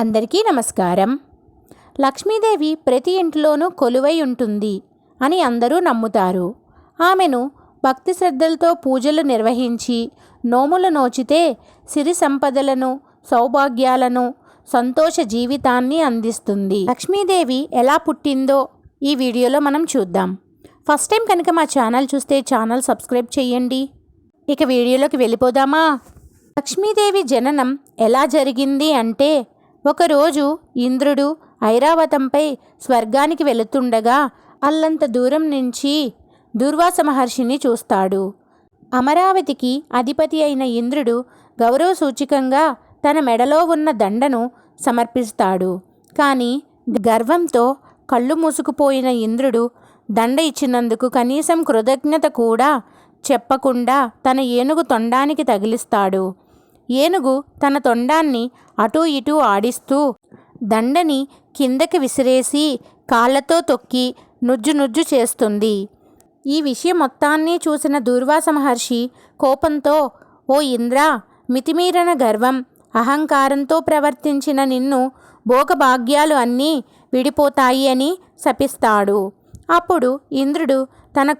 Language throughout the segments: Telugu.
అందరికీ నమస్కారం. లక్ష్మీదేవి ప్రతి ఇంట్లోనూ కొలువై ఉంటుంది అని అందరూ నమ్ముతారు. ఆమెను భక్తి శ్రద్ధలతో పూజలు నిర్వహించి నోములు నోచితే సిరి సంపదలను సౌభాగ్యాలను సంతోష జీవితాన్ని అందిస్తుంది. లక్ష్మీదేవి ఎలా పుట్టిందో ఈ వీడియోలో మనం చూద్దాం. ఫస్ట్ టైం కనుక మా ఛానల్ చూస్తే ఛానల్ సబ్స్క్రైబ్ చేయండి. ఇక వీడియోలోకి వెళ్ళిపోదామా? లక్ష్మీదేవి జననం ఎలా జరిగింది అంటే ఒకరోజు ఇంద్రుడు ఐరావతంపై స్వర్గానికి వెళుతుండగా అల్లంత దూరం నుంచి దుర్వాస మహర్షిని చూస్తాడు. అమరావతికి అధిపతి అయిన ఇంద్రుడు గౌరవ సూచికంగా తన మెడలో ఉన్న దండను సమర్పిస్తాడు. కానీ గర్వంతో కళ్ళు మూసుకుపోయిన ఇంద్రుడు దండ ఇచ్చినందుకు కనీసం కృతజ్ఞత కూడా చెప్పకుండా తన ఏనుగు తొండానికి తగిలిస్తాడు. ఏనుగు తన తొండాన్ని అటూ ఇటూ ఆడిస్తూ దండని కిందకి విసిరేసి కాళ్ళతో తొక్కి నుజ్జు నుజ్జు చేస్తుంది. ఈ విషయం మొత్తాన్ని చూసిన దూర్వాస మహర్షి కోపంతో ఓ ఇంద్ర మితిమీరన గర్వం అహంకారంతో ప్రవర్తించిన నిన్ను భోగభాగ్యాలు అన్నీ విడిపోతాయి అని శపిస్తాడు. అప్పుడు ఇంద్రుడు తన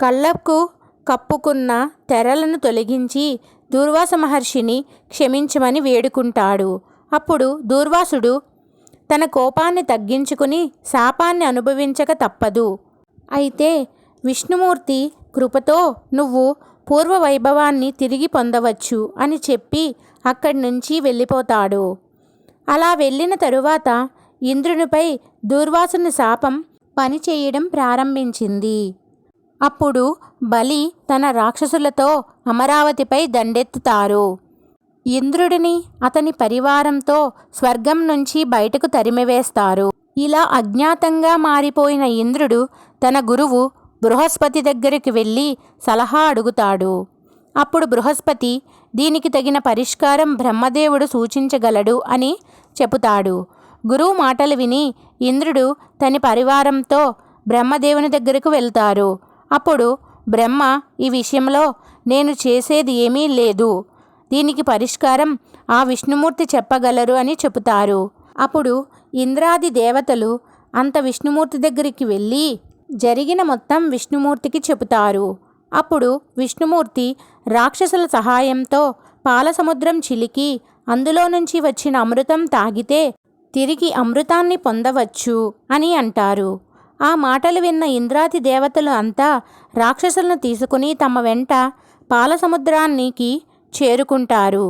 కళ్ళకు కప్పుకున్న తెరలను తొలగించి దూర్వాస మహర్షిని క్షమించమని వేడుకుంటాడు. అప్పుడు దూర్వాసుడు తన కోపాన్ని తగ్గించుకుని శాపాన్ని అనుభవించక తప్పదు. అయితే విష్ణుమూర్తి కృపతో నువ్వు పూర్వ వైభవాన్ని తిరిగి పొందవచ్చు అని చెప్పి అక్కడి నుంచి వెళ్ళిపోతాడు. అలా వెళ్ళిన తరువాత ఇంద్రునిపై దూర్వాసుని శాపం పనిచేయడం ప్రారంభించింది. అప్పుడు బలి తన రాక్షసులతో అమరావతిపై దండెత్తుతారు. ఇంద్రుడిని అతని పరివారంతో స్వర్గం నుంచి బయటకు తరిమివేస్తారు. ఇలా అజ్ఞాతంగా మారిపోయిన ఇంద్రుడు తన గురువు బృహస్పతి దగ్గరికి వెళ్ళి సలహా అడుగుతాడు. అప్పుడు బృహస్పతి దీనికి తగిన పరిష్కారం బ్రహ్మదేవుడు సూచించగలడు అని చెబుతాడు. గురువు మాటలు విని ఇంద్రుడు తన పరివారంతో బ్రహ్మదేవుని దగ్గరకు వెళ్తారు. అప్పుడు బ్రహ్మ ఈ విషయంలో నేను చేసేది ఏమీ లేదు. దీనికి పరిష్కారం ఆ విష్ణుమూర్తి చెప్పగలరు అని చెబుతారు. అప్పుడు ఇంద్రాది దేవతలు అంత విష్ణుమూర్తి దగ్గరికి వెళ్ళి జరిగిన మొత్తం విష్ణుమూర్తికి చెబుతారు. అప్పుడు విష్ణుమూర్తి రాక్షసుల సహాయంతో పాలసముద్రం చిలికి అందులో నుంచి వచ్చిన అమృతం తాగితే తిరిగి అమృతాన్ని పొందవచ్చు అని అంటారు. ఆ మాటలు విన్న ఇంద్రాది దేవతలు అంతా రాక్షసులను తీసుకుని తమ వెంట పాలసముద్రానికి చేరుకుంటారు.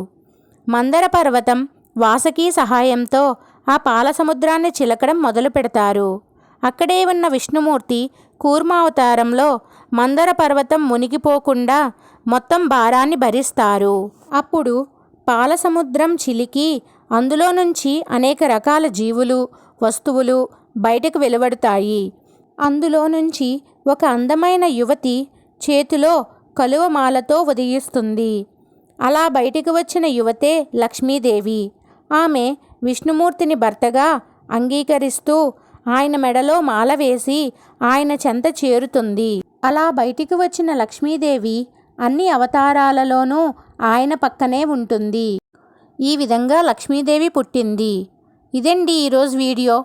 మందర పర్వతం వాసకీ సహాయంతో ఆ పాలసముద్రాన్ని చిలకడం మొదలు పెడతారు. అక్కడే ఉన్న విష్ణుమూర్తి కూర్మావతారంలో మందర పర్వతం మునిగిపోకుండా మొత్తం భారాన్ని భరిస్తారు. అప్పుడు పాలసముద్రం చిలికి అందులో నుంచి అనేక రకాల జీవులు వస్తువులు బయటకు వెలువడతాయి. అందులో నుంచి ఒక అందమైన యువతి చేతిలో కలువమాలతో ఉదయిస్తుంది. అలా బయటికి వచ్చిన యువతే లక్ష్మీదేవి. ఆమె విష్ణుమూర్తిని భర్తగా అంగీకరిస్తూ ఆయన మెడలో మాల వేసి ఆయన చెంత చేరుతుంది. అలా బయటికి వచ్చిన లక్ష్మీదేవి అన్ని అవతారాలలోనూ ఆయన పక్కనే ఉంటుంది. ఈ విధంగా లక్ష్మీదేవి పుట్టింది. ఇదండి ఈరోజు వీడియో.